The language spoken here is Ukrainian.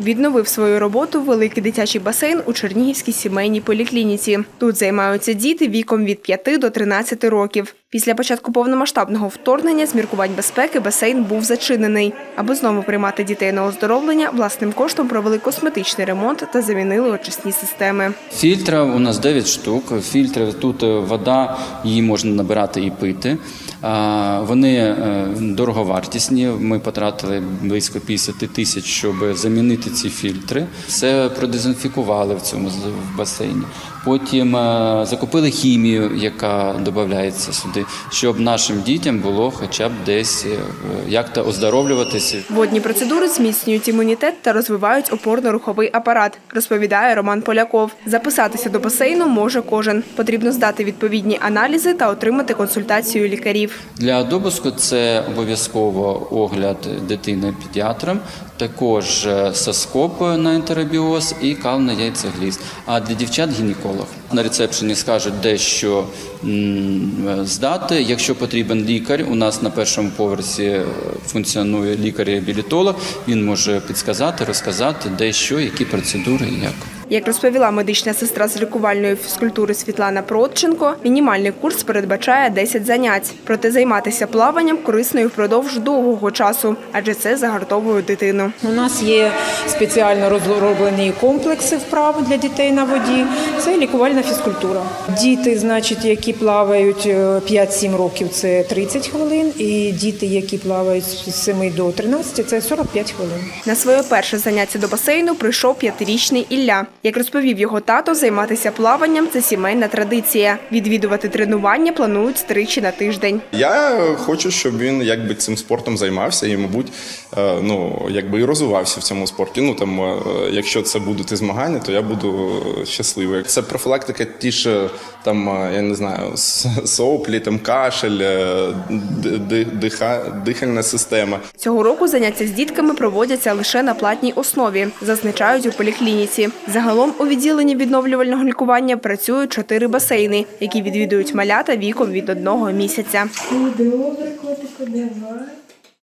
Відновив свою роботу великий дитячий басейн у Чернігівській сімейній поліклініці. Тут займаються діти віком від 5 до 13 років. Після початку повномасштабного вторгнення з міркувань безпеки басейн був зачинений. Аби знову приймати дітей на оздоровлення, власним коштом провели косметичний ремонт та замінили очисні системи. Фільтра у нас 9 штук. Фільтри тут е, вода, її можна набирати і пити. Вони е, дороговартісні. Ми потратили близько 50 тисяч, щоб замінити ці фільтри. Все продезінфікували в цьому в басейні. Потім е, закупили хімію, яка додається сюди, щоб нашим дітям було хоча б десь е, як-то оздоровлюватися. Водні процедури зміцнюють імунітет та розвивають опорно-руховий апарат, розповідає Роман Поляков. Записатися до басейну може кожен. Потрібно здати відповідні аналізи та отримати консультацію лікарів. Для допуску це обов'язково огляд дитини педіатром, також е, соскоп на ентеробіоз і кал на яйцегліз. А для дівчат гінеколог. На рецепшені скажуть, де що здати. Якщо потрібен лікар, у нас на першому поверсі е, функціонує лікар-реабілітолог. Він може підсказати, розказати, де що, які процедури і як. Як розповіла медична сестра з лікувальної фізкультури Світлана Протченко, мінімальний курс передбачає 10 занять. Проте займатися плаванням корисно і впродовж довгого часу, адже це загартовує дитину. У нас є спеціально розроблені комплекси вправ для дітей на воді. Це лікувальна фізкультура. Діти, значить, які плавають е, 5-7 років, це 30 хвилин, і діти, які плавають з 7 до 13, це 45 хвилин. На своє перше заняття до басейну прийшов п'ятирічний Ілля. Як розповів його тато, займатися плаванням це сімейна традиція. Відвідувати тренування планують тричі на тиждень. Я хочу, щоб він якби цим спортом займався і, мабуть, е, ну якби і розвивався в цьому спорті. Ну там, е, якщо це будуть і змагання, то я буду щасливий. Це профілактика, ті ж там, е, я не знаю, соплі, там кашель, ди- ди- диха- дихальна система. Цього року заняття з дітками проводяться лише на платній основі, зазначають у поліклініці. Загалом у відділенні відновлювального лікування працюють чотири басейни, які відвідують малята віком від одного місяця. Добре, котику, давай.